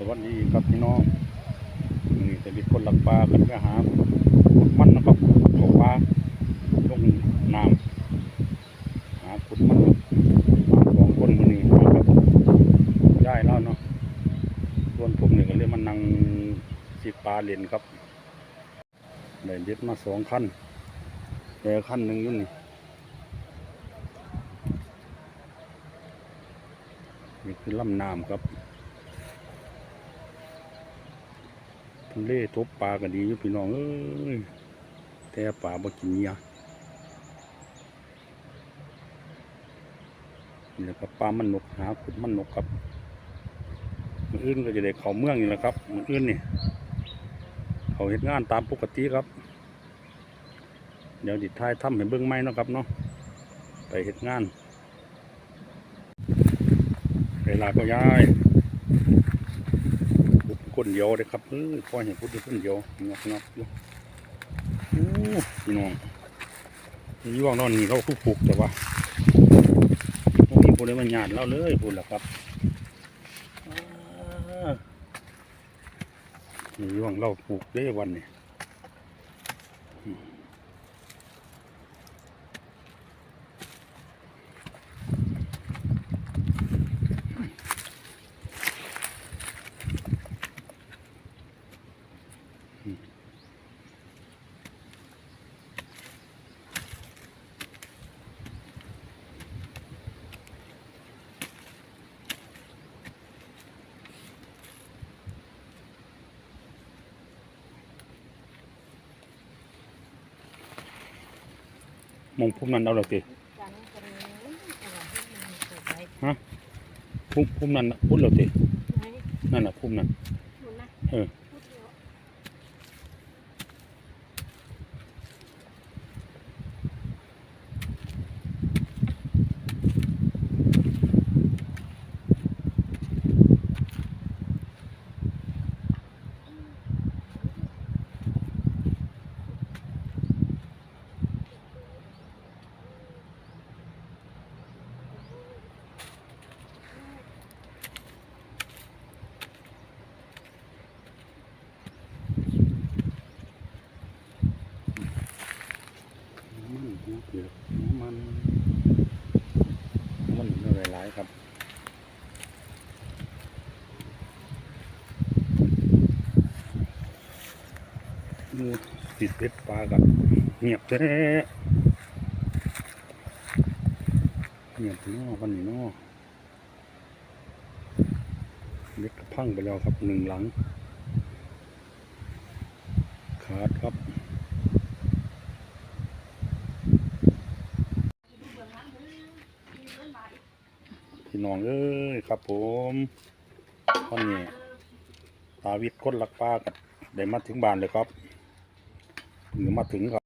สวัสดีครับพี่น้องนี่แต่มีคนหลักปลากันก็หาขุดมันนะครับเขาปลาลงน้ำหาขุดมันมาสองคนคนนี้นะครับย้แล้วเนาะส่วนผมเนี่ยก็เลยมานั่งสิปลาเล่นครับได้เด็ดมาสองขั้นแต่ขั้นหนึ่งยู่นี่นี่คือลำน้ำครับ ทะ เล่ทบปลาก็ดีอยู่พี่น้องเอ้ยแต่ปลาบ่กินยนี่แหละครับปลามันนกหาขุดมันนกครับมืออื่นก็จะได้เขาเมืองนี่แหละครับมืออื่นนี่เขาเฮ็ดงานตามปกติครับ เดี๋ยวดิท้ายทำให้เบิ่งไมเนะครับเนาะไปเฮ็ดงานเวลาก็ย้าย คนเดียวเลยครับเออพ่อเห็นพุทธคนเดียวงอกงอกอยู่อ้พี่น้องนี่ว่างนอนนี่เราคุกปลูกแต่ว่าพวกนี้พวกนี้มันหยาดเราเลยพูดแหละครับนี่ว่างเราปลูกได้วันเนี่ย มองพุ่มนั้นเอาเลยสิพุ่มพุ่มนั้นน่ะพุ่มเราสินั่นน่ะพุ่มนั้นเออมัน หัวเปลือกมัน มันอะไรหลายๆครับดูติดเป็ดปลากับเงียบแท้เงียบนอวันนี้เนอเล็กกระพังไปแล้วครับหนึ่งหลัง ขาดครับ พี่น้องเอ้ยครับ ผมตอนนี้ตาวิทย์คนลักปลากันได้มาถึงบ้านเลยครับหรือมาถึงครับ